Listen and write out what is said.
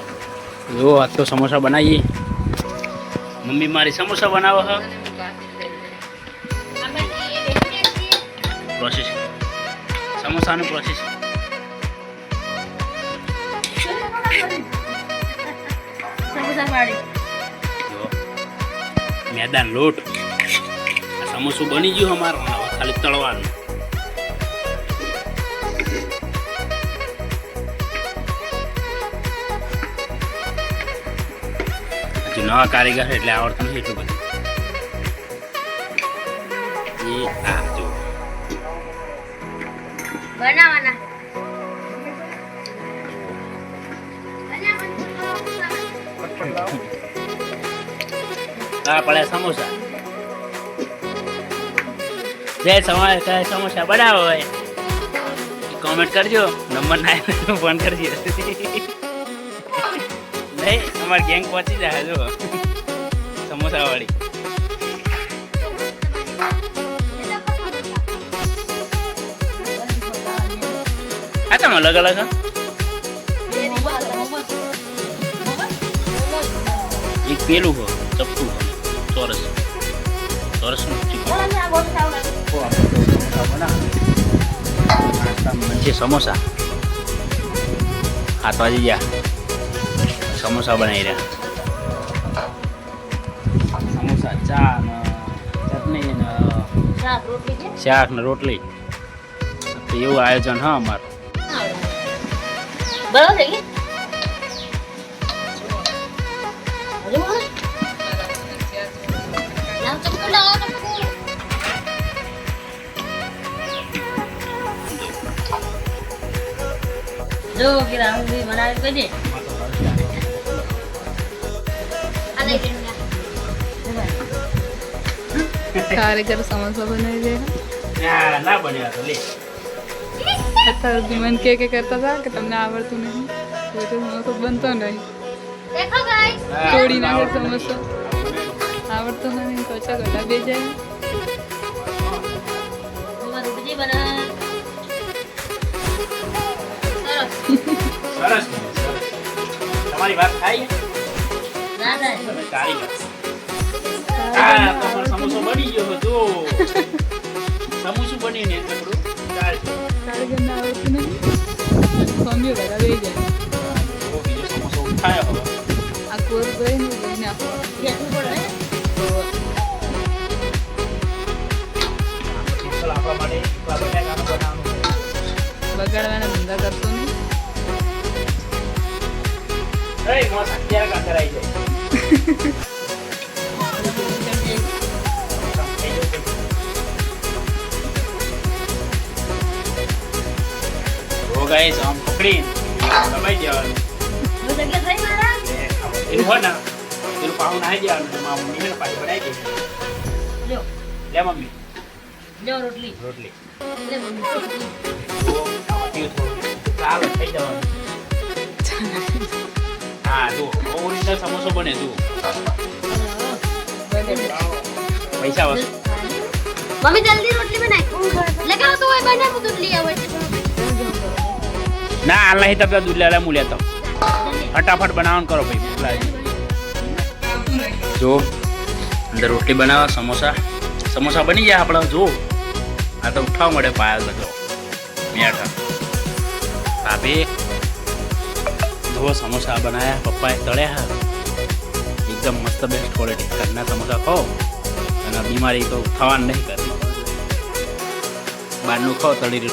હતી. જો આ તો સમોસા બનાવીએ. મમ્મી મારી સમોસા બનાવો હ પ્રોસેસ. સમોસાનું પ્રોસેસ. મેદાન લોટ. સમોસું બની ગયું અમારું. ખાલી તળવાનું. હજુ નવા કારીગર એટલે આવડતું નથી એટલું બધું. એ આ જો. બનાવવાના. આ પડ્યા સમોસા. જે સમા સમોસા બનાવો હોય કોમેન્ટ કરજો. નંબર ના ફોન કરજો. નહીં અમારી ગેંગ પહોંચી જાય જો સમોસા વાળી આ તમે અલગ અલગ? એક પેલું હો ચપ્પુ હો ચોરસ. ચોરસ છે સમોસા. હાથ વાજી ગયા. સમોસા બનાવી રહ્યા સમોસા ચા ને ચટણી ને શાક ને રોટલી તો એવું આયોજન હા અમારું બરાબર છે કે હજુ બોલો લાવ ચપ્પુ લાવો ચપ્પુ જો કે રાહુલ ભાઈ બનાવે કઈ દે આ લઈ જઈને કારીગર સમોસા બનાવી દે. ના ના બન્યા તો લે. અત્યાર સુધી કે કે કરતા હતા કે તમને આવડતું નહીં. તો એ તો સમોસો બનતો નહીં. તોડી નાખે સમોસો આવડતો નહીં તો બે જાય. બન્યા, સરસ. તમારી વાત થાય? ના સમોસો બની ગયો હતો સમોસું બની ને એટલે થોડું ચાલશે કારીગરને આવડતું નહીં સ્વામીઓ બધા બે જાય બીજો સમોસો ઉઠાયો હવે આ કોર આપણા બટાકાનું બનાવવાનું છે. બગાડવાના ધંધા કરતો નહીં મોસ જાય પડે. આમ પકડી. દબાઈ દેવાનું એનું હોય ને પેલું પાઉં નાખી દેવાનું તો મારા મમ્મીને પાછી બનાવી દે. જો લે મમ્મી. જો રોટલી. રોટલી. લે મમ્મી. ચાલો થઈ જવાનું. હા જો ઓરિજિનલ સમોસો બને જો પૈસા વસ્તુ મમ્મી જલ્દી રોટલી બનાય. લગાવ તો હોય બને હું દૂધ લઈ આવું ના હાલ નહીં તમે દૂધ લેલા મૂલ્યા તો ફટાફટ બનાવવાનું કરો ભાઈ. જો અંદર રોટલી બનાવવા સમોસા. સમોસા બની ગયા આપણે જો આ તો ઉઠાવ મળે પાયલ બધો. મેઠા. ભાભી જો સમોસા બનાવ્યા પપ્પાએ તળ્યા. એકદમ મસ્ત બેસ્ટ ક્વોલિટી ઘરના સમોસા ખાઓ. અને બીમારી તો થવાનું નહીં કરતી બહારનું ખાઓ, તળી